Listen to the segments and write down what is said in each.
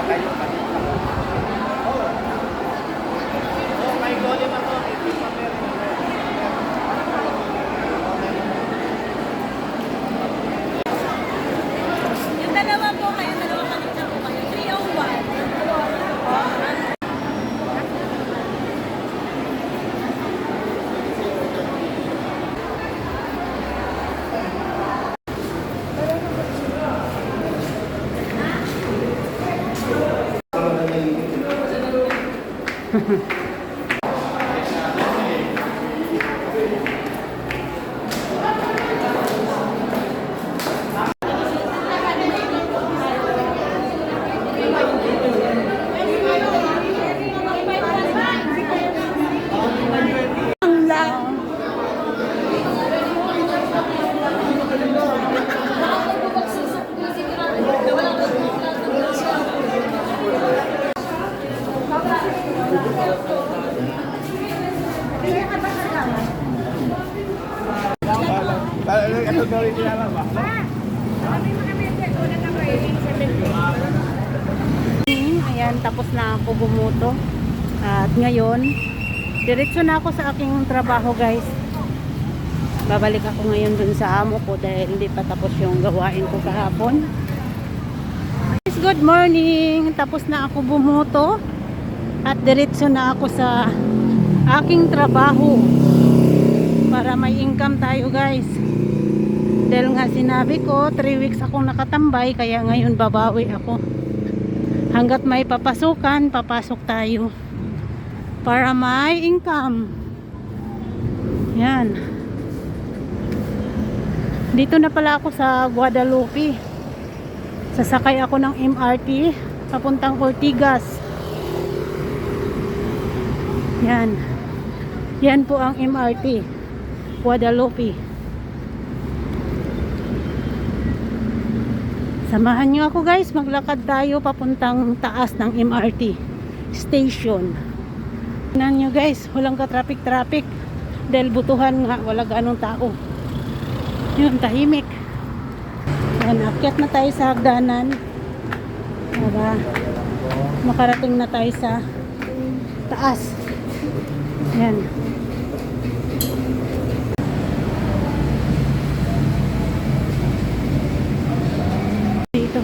Tatayo pa rin ako. Oo. Oo, may golem ako. Hindi pa meron. Yung dalawa po kayo, dalawa kanina po kayo. 301. Ito daw yung kailangan ba? Ayan, tapos na ako bumuto. At ngayon, diretso na ako sa aking trabaho guys. Babalik ako ngayon dun sa amo ko dahil hindi pa tapos yung gawain ko kahapon. Good morning! Tapos na ako bumuto. At diretso na ako sa aking trabaho. Para may income tayo guys. Dahil nga sinabi ko, 3 weeks akong nakatambay, kaya ngayon babawi ako. Hanggat may papasukan, papasok tayo. Para may income. Yan. Dito na pala ako sa Guadalupe. Sasakay ako ng MRT papuntang Ortigas. Yan. Yan po ang MRT. Guadalupe. Samahan nyo ako guys, maglakad tayo papuntang taas ng MRT station. Tingnan nyo guys, walang ka-traffic-traffic. Dahil butuhan nga, wala ganong tao. Yun, tahimik. Yan, akyat na tayo sa hagdanan. Para makarating na tayo sa taas. Yan. Dito.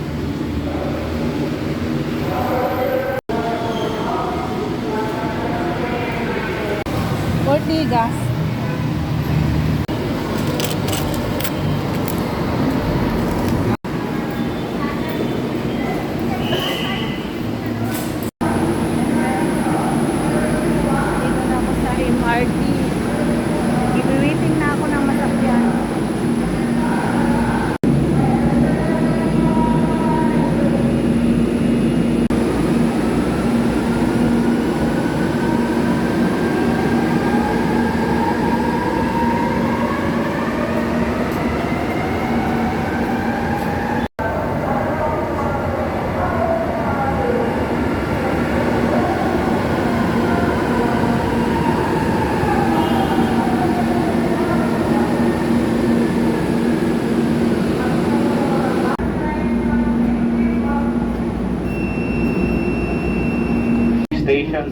Ortigas.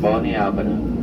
Bonnie Avenue.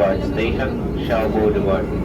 towards station Shaobo River.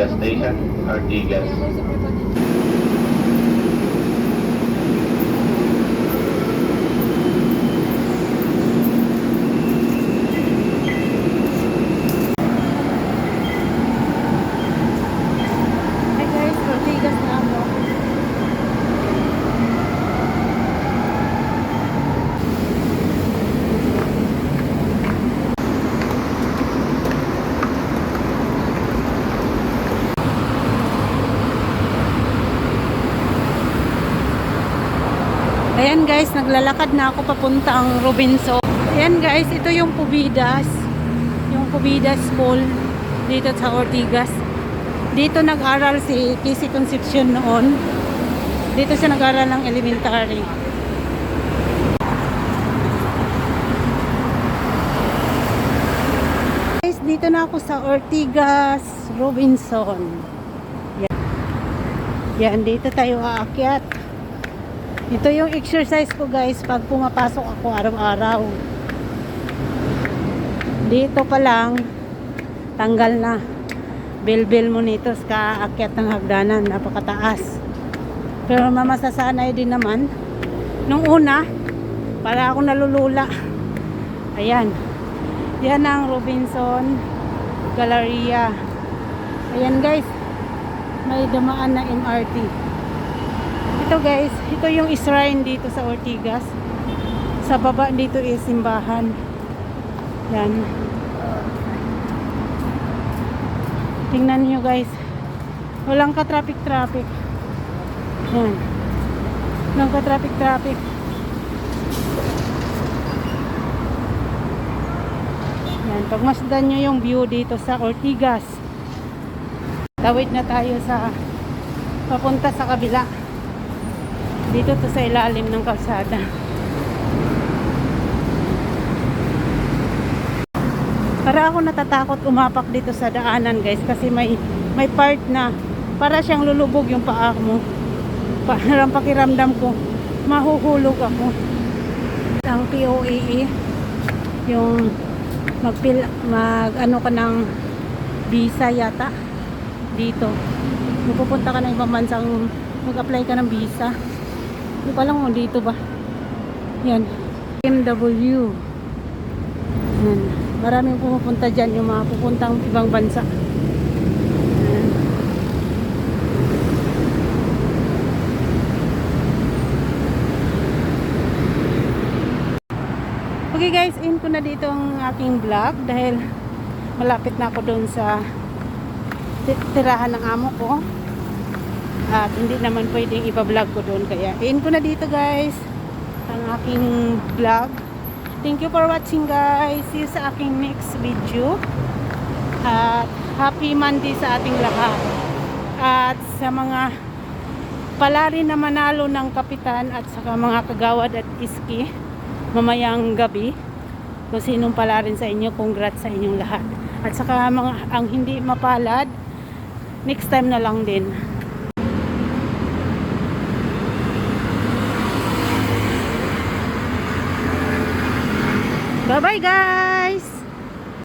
Ortigas Station, Ortigas. Hi guys, Ortigas na ako. Ayan guys, naglalakad na ako papuntang Robinson. Ayan guys, ito yung Pubidas. Yung Pubidas School dito sa Ortigas. Dito nag-aral si Casey Concepcion noon. Dito siya nag-aral ng elementary. Guys, dito na ako sa Ortigas, Robinson. Yan. Yan, dito tayo aakyat. Ito yung exercise ko guys pag pumapasok ako araw-araw. Dito pa lang, tanggal na. Bilbil mo nito sa kaakyat ng hagdanan, napakataas. Pero mamasasanay din naman. Nung una, para ako nalulula. Ayan. Yan ang Robinson Galleria. Ayan guys, may damaan na MRT. Ito guys, ito yung shrine dito sa Ortigas. Sa baba dito is simbahan. Yan. Tingnan niyo guys. Walang ka traffic traffic. Yan. Walang ka traffic traffic. Yan, pagmasdan nyo yung view dito sa Ortigas. Tawid na tayo sa papunta sa kabila. Dito to sa ilalim ng kalsada. Para ako natatakot umapak dito sa daanan guys kasi may may part na para siyang lulubog yung paa mo. Parang pakiramdam ko mahuhulog ako. Ang POAE yung magpil mag ano ka ng visa yata dito. Pupunta ka ng ibang bansang mag-apply ka ng visa. Hindi ko alam kung dito ba. Yan. MW. Yan. Maraming pumupunta dyan yung mga pupuntang ibang bansa. Okay guys, in ko na dito ang aking vlog dahil malapit na ako doon sa ti- tirahan ng amo ko. At hindi naman pwedeng ipa-vlog ko doon kaya in ko na dito guys ang aking vlog. Thank you for watching guys. See you sa aking next video. At happy Monday sa ating lahat. At sa mga pala rin na manalo ng kapitan at saka mga kagawad at iski mamayang gabi kung sinong pala rin sa inyo congrats sa inyong lahat at saka mga ang hindi mapalad next time na lang din bye bye guys